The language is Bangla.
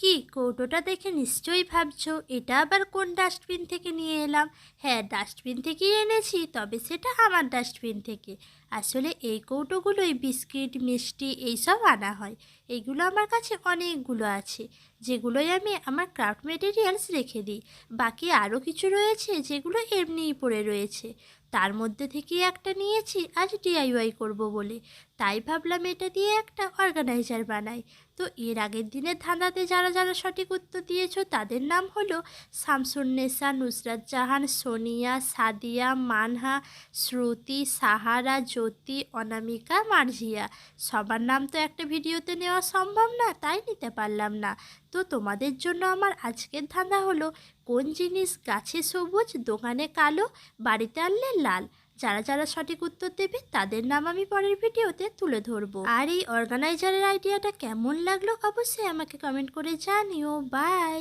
কি কৌটোটা দেখে নিশ্চয়ই ভাবছ? এটা আবার কোন ডাস্টবিন থেকে নিয়ে এলাম? হ্যাঁ ডাস্টবিন থেকেই এনেছি, তবে সেটা আমার ডাস্টবিন থেকে। আসলে এই কৌটোগুলোই বিস্কিট, মিষ্টি এইসব আনা হয়। এইগুলো আমার কাছে অনেকগুলো আছে, যেগুলোই আমি আমার ক্রাফট মেটেরিয়ালস রেখে দিই। বাকি আরও কিছু রয়েছে যেগুলো এমনিই পড়ে রয়েছে। তার মধ্যে থেকে একটা নিয়েছি, আজ ডিআইওয়াই করব বলে। তাই ভাবলাম এটা দিয়ে একটা অর্গানাইজার বানাই। তো এর আগের দিনের ধাঁধাতে যারা যারা সঠিক উত্তর দিয়েছ, তাদের নাম হলো শামসুন্নেসা নুসরাত জাহান, সোনিয়া, সাদিয়া, মানহা, শ্রুতি, সাহারা, জ্যোতি, অনামিকা, মার্জিয়া। সবার নাম তো একটা ভিডিওতে নেওয়া সম্ভব না, তাই নিতে পারলাম না। তো তোমাদের জন্য আমার আজকের ধাঁধা হলো, কোন জিনিস গাছে সবুজ, দোকানে কালো, বাড়িতে আনলে লাল। যারা যারা সঠিক উত্তর দেবে, তাদের নাম আমি পরের ভিডিওতে তুলে ধরব। আর এই অর্গানাইজারের আইডিয়াটা কেমন লাগল, অবশ্যই আমাকে কমেন্ট করে জানিও। বাই